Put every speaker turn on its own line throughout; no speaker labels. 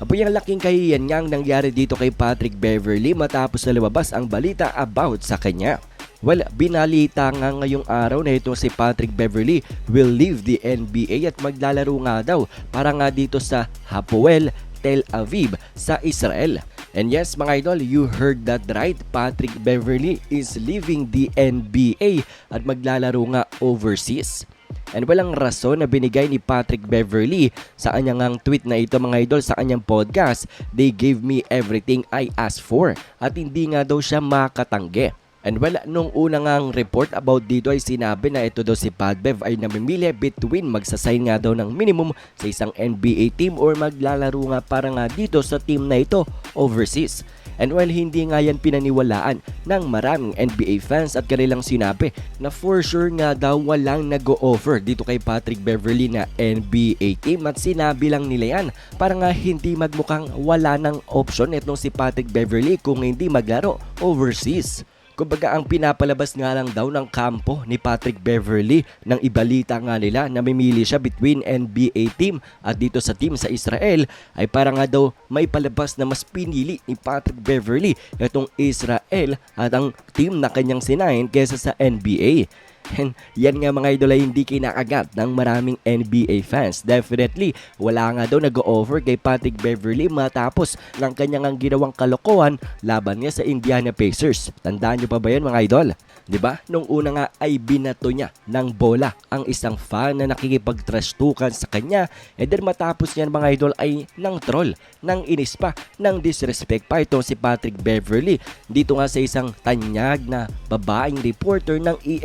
Apoy ang laking kahiyan nga ang nangyari dito kay Patrick Beverly matapos na lumabas ang balita about sa kanya. Well, binalita nga ngayong araw na itong si Patrick Beverly will leave the NBA at maglalaro nga daw para nga dito sa Hapoel Tel Aviv sa Israel. And yes mga idol, you heard that right. Patrick Beverly is leaving the NBA at maglalaro nga overseas. And walang rason na binigay ni Patrick Beverly sa kanyang tweet na ito mga idol sa kanyang podcast. They gave me everything I asked for at hindi nga daw siya makatanggi. And well, nung una ngang report about dito ay sinabi na ito daw si Padbev ay namimili between magsasign nga daw ng minimum sa isang NBA team or maglalaro nga para nga dito sa team na ito overseas. And while hindi nga yan pinaniwalaan ng maraming NBA fans at kanilang sinabi na for sure nga daw walang nag-o-offer dito kay Patrick Beverly na NBA team at sinabi lang nila yan para nga hindi magmukhang wala ng option itong si Patrick Beverly kung hindi maglaro overseas. Kumbaga ang pinapalabas nga lang daw ng kampo ni Patrick Beverly nang ibalita nga nila na mimili siya between NBA team at dito sa team sa Israel ay para nga daw may palabas na mas pinili ni Patrick Beverly itong Israel at ang team na kanyang sinayin kesa sa NBA. And yan nga mga idol ay hindi kinakagat ng maraming NBA fans. Definitely, wala nga daw nag-offer kay Patrick Beverly matapos ng kanyang ang ginawang kalokohan laban niya sa Indiana Pacers. Tandaan niyo pa ba yun mga idol? 'Di ba? Nung una nga ay binato niya ng bola ang isang fan na nakikipag-trastukan sa kanya. And then matapos niyan mga idol ay nang troll, nang inis pa, nang disrespect pa itong si Patrick Beverly. Dito nga sa isang tanyag na babaeng reporter ng E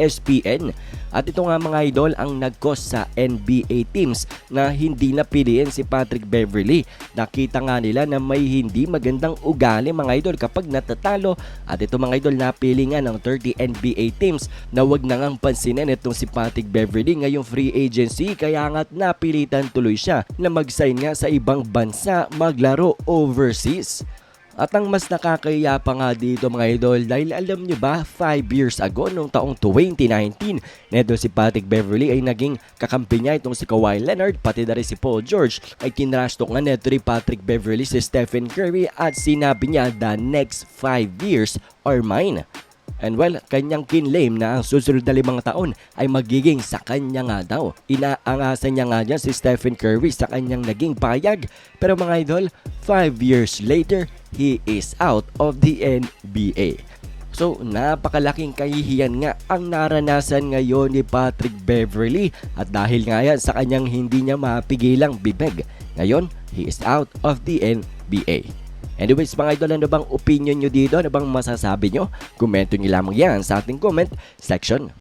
ESPN. At ito nga mga idol ang nag-cause sa NBA teams na hindi napiliin si Patrick Beverly. Nakita nga nila na may hindi magandang ugali mga idol kapag natatalo. At ito mga idol napili nga ng 30 NBA teams na wag na ngang pansinin itong si Patrick Beverly ngayong free agency kaya nga't napilitan tuloy siya na mag-sign nga sa ibang bansa maglaro overseas. At ang mas nakakaya pa nga dito mga idol dahil alam nyo ba 5 years ago noong taong 2019 neto si Patrick Beverly ay naging kakampi niya itong si Kawhi Leonard pati na rin si Paul George ay kinrastok nga neto ni Patrick Beverly si Stephen Curry at sinabi niya the next 5 years are mine. And well, kanyang kinlaim na ang susunod na limang taon ay magiging sa kanya nga daw. Inaangasan niya nga dyan si Stephen Curry sa kanyang naging payag. Pero mga idol, 5 years later, he is out of the NBA. So, napakalaking kahihiyan nga ang naranasan ngayon ni Patrick Beverly at dahil nga yan sa kanyang hindi niya mapigilang bibig. Ngayon, he is out of the NBA. Anyways mga idol, ano bang opinion nyo dito? Ano bang masasabi nyo? Komento nyo lamang yan sa ating comment section.